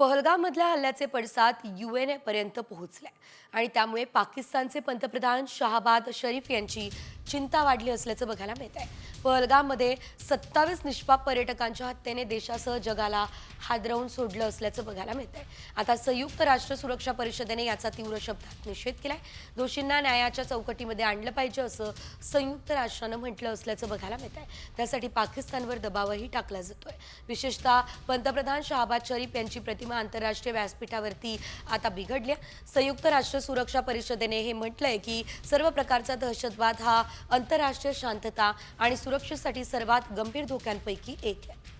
पहलगामधल्या हल्ल्याचे पडसाद you N पर्यंत पोहोचले. आणि त्यामुळे पाकिस्तानचे पंतप्रधान शहाबाद शरीफ यांची चिंता वाढली असल्याचं बघायला मिळत आहे पहलगाममध्ये सत्तावीस निष्पाप पर्यटकांच्या हत्येने देशासह जगाला हादरवून सोडलं असल्याचं बघायला मिळत आहे आता संयुक्त राष्ट्र सुरक्षा परिषदेने याचा तीव्र शब्दात निषेध केलाय. दोषींना न्यायाच्या चौकटीमध्ये आणलं पाहिजे असं संयुक्त राष्ट्रानं म्हटलं असल्याचं बघायला मिळत आहे त्यासाठी पाकिस्तानवर दबावही टाकला जातोय. विशेषतः पंतप्रधान शहाबाज शरीफ यांची प्रतिमा आंतरराष्ट्रीय व्यासपीठावरती आता बिघडली संयुक्त राष्ट्र सुरक्षा परिषदेने हे म्हटलंय की सर्व प्रकारचा दहशतवाद हा आंतरराष्ट्रीय शांतता आणि सुरक्षेसाठी सर्वात गंभीर धोक्यांपैकी एक आहे.